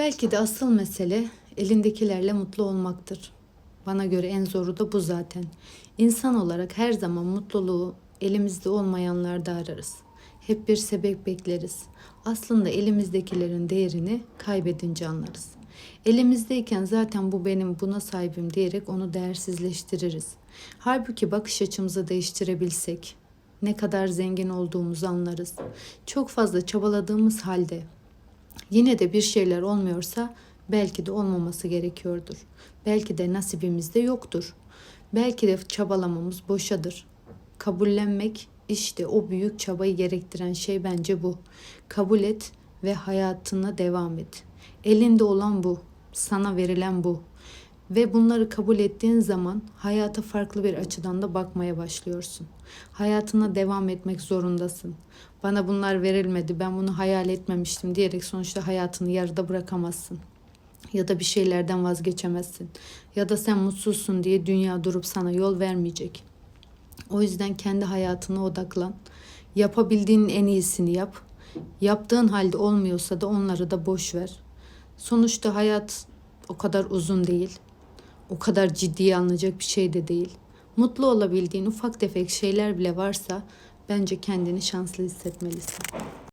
Belki de asıl mesele elindekilerle mutlu olmaktır. Bana göre en zoru da bu zaten. İnsan olarak her zaman mutluluğu elimizde olmayanlarda ararız. Hep bir sebep bekleriz. Aslında elimizdekilerin değerini kaybedince anlarız. Elimizdeyken zaten bu benim buna sahibim diyerek onu değersizleştiririz. Halbuki bakış açımızı değiştirebilsek ne kadar zengin olduğumuzu anlarız. Çok fazla çabaladığımız halde yine de bir şeyler olmuyorsa belki de olmaması gerekiyordur. Belki de nasibimizde yoktur. Belki de çabalamamız boşadır. Kabullenmek işte o büyük çabayı gerektiren şey bence bu. Kabul et ve hayatına devam et. Elinde olan bu, sana verilen bu. Ve bunları kabul ettiğin zaman hayata farklı bir açıdan da bakmaya başlıyorsun. Hayatına devam etmek zorundasın. Bana bunlar verilmedi, ben bunu hayal etmemiştim diyerek sonuçta hayatını yarıda bırakamazsın. Ya da bir şeylerden vazgeçemezsin. Ya da sen mutsuzsun diye dünya durup sana yol vermeyecek. O yüzden kendi hayatına odaklan. Yapabildiğinin en iyisini yap. Yaptığın halde olmuyorsa da onları da boş ver. Sonuçta hayat o kadar uzun değil. O kadar ciddiye alınacak bir şey de değil. Mutlu olabildiğin ufak tefek şeyler bile varsa bence kendini şanslı hissetmelisin.